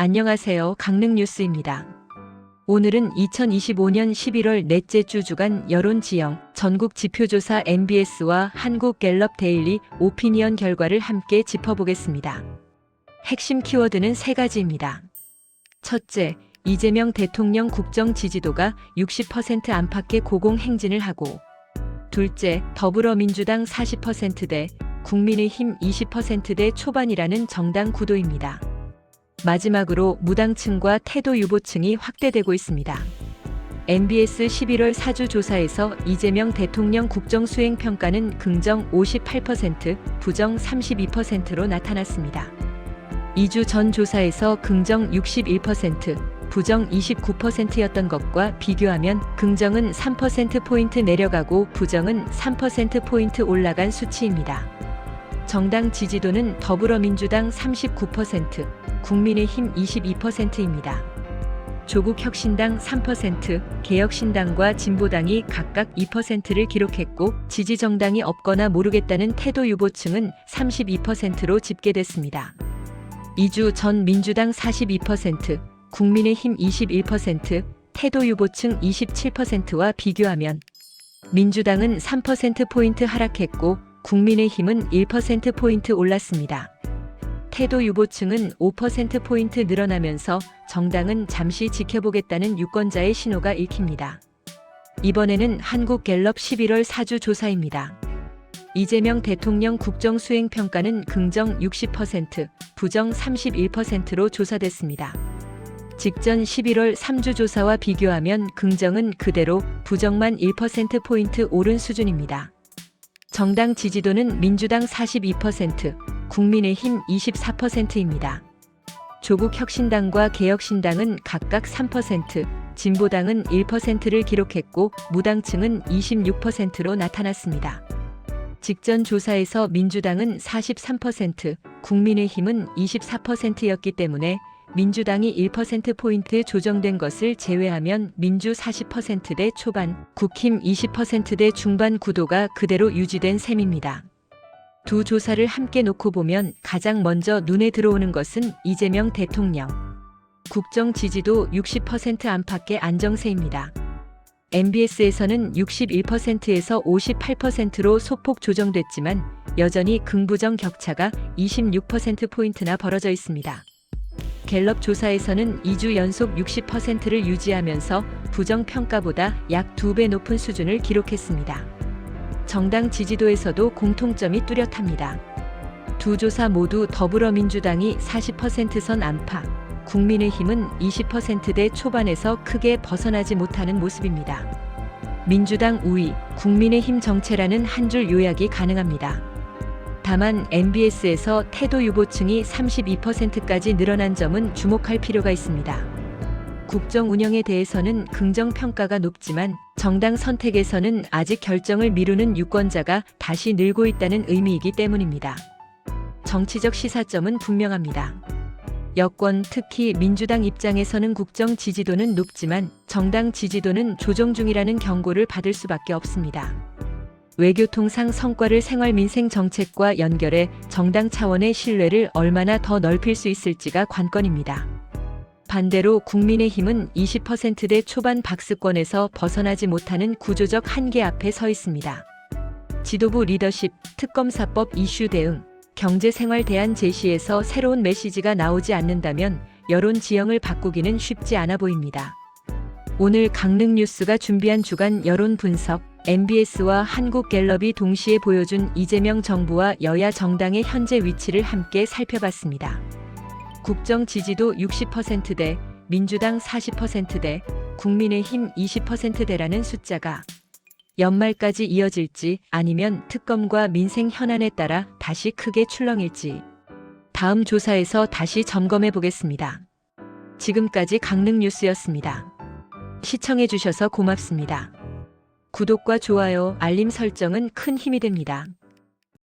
안녕하세요. 강릉뉴스입니다. 오늘은 2025년 11월 넷째 주 주간 여론 지형 전국 지표조사 MBS와 한국갤럽 데일리 오피니언 결과를 함께 짚어보겠습니다. 핵심 키워드는 세 가지입니다. 첫째, 이재명 대통령 국정 지지도가 60% 안팎의 고공행진을 하고 둘째, 더불어민주당 40%대, 국민의힘 20%대 초반이라는 정당 구도입니다. 마지막으로 무당층과 태도 유보층이 확대되고 있습니다. MBS 11월 4주 조사에서 이재명 대통령 국정 수행 평가는 긍정 58%, 부정 32%로 나타났습니다. 2주 전 조사에서 긍정 61%, 부정 29%였던 것과 비교하면 긍정은 3%포인트 내려가고 부정은 3%포인트 올라간 수치입니다. 정당 지지도는 더불어민주당 39%, 국민의힘 22%입니다. 조국 혁신당 3%, 개혁신당과 진보당이 각각 2%를 기록했고 지지 정당이 없거나 모르겠다는 태도 유보층은 32%로 집계됐습니다. 2주 전 민주당 42%, 국민의힘 21%, 태도 유보층 27%와 비교하면 민주당은 3%포인트 하락했고 국민의힘은 1%포인트 올랐습니다. 태도 유보층은 5%포인트 늘어나면서 정당은 잠시 지켜보겠다는 유권자의 신호가 읽힙니다. 이번에는 한국갤럽 11월 4주 조사입니다. 이재명 대통령 국정 수행 평가는 긍정 60%, 부정 31%로 조사됐습니다. 직전 11월 3주 조사와 비교하면 긍정은 그대로 부정만 1%포인트 오른 수준입니다. 정당 지지도는 민주당 42%, 국민의힘 24%입니다. 조국 혁신당과 개혁신당은 각각 3%, 진보당은 1%를 기록했고 무당층은 26%로 나타났습니다. 직전 조사에서 민주당은 43%, 국민의힘은 24%였기 때문에 민주당이 1%포인트 조정된 것을 제외하면 민주 40%대 초반, 국힘 20%대 중반 구도가 그대로 유지된 셈입니다. 두 조사를 함께 놓고 보면 가장 먼저 눈에 들어오는 것은 이재명 대통령. 국정 지지도 60% 안팎의 안정세입니다. MBS에서는 61%에서 58%로 소폭 조정됐지만 여전히 긍부정 격차가 26%포인트나 벌어져 있습니다. 갤럽 조사에서는 2주 연속 60%를 유지하면서 부정평가보다 약 2배 높은 수준을 기록했습니다. 정당 지지도에서도 공통점이 뚜렷합니다. 두 조사 모두 더불어민주당이 40%선 안팎, 국민의힘은 20%대 초반에서 크게 벗어나지 못하는 모습입니다. 민주당 우위, 국민의힘 정체라는 한 줄 요약이 가능합니다. 다만 MBS에서 태도 유보층이 32%까지 늘어난 점은 주목할 필요가 있습니다. 국정 운영에 대해서는 긍정 평가가 높지만 정당 선택에서는 아직 결정을 미루는 유권자가 다시 늘고 있다는 의미이기 때문입니다. 정치적 시사점은 분명합니다. 여권 특히 민주당 입장에서는 국정 지지도는 높지만 정당 지지도는 조정 중이라는 경고를 받을 수밖에 없습니다. 외교통상 성과를 생활 민생 정책과 연결해 정당 차원의 신뢰를 얼마나 더 넓힐 수 있을지가 관건입니다. 반대로 국민의힘은 20%대 초반 박스권에서 벗어나지 못하는 구조적 한계 앞에 서 있습니다. 지도부 리더십, 특검사법 이슈 대응, 경제생활 대안 제시에서 새로운 메시지가 나오지 않는다면 여론 지형을 바꾸기는 쉽지 않아 보입니다. 오늘 강릉 뉴스가 준비한 주간 여론 분석, MBS와 한국갤럽이 동시에 보여준 이재명 정부와 여야 정당의 현재 위치를 함께 살펴봤습니다. 국정 지지도 60%대, 민주당 40%대, 국민의힘 20%대라는 숫자가 연말까지 이어질지 아니면 특검과 민생 현안에 따라 다시 크게 출렁일지 다음 조사에서 다시 점검해 보겠습니다. 지금까지 강릉뉴스였습니다. 시청해 주셔서 고맙습니다. 구독과 좋아요, 알림 설정은 큰 힘이 됩니다.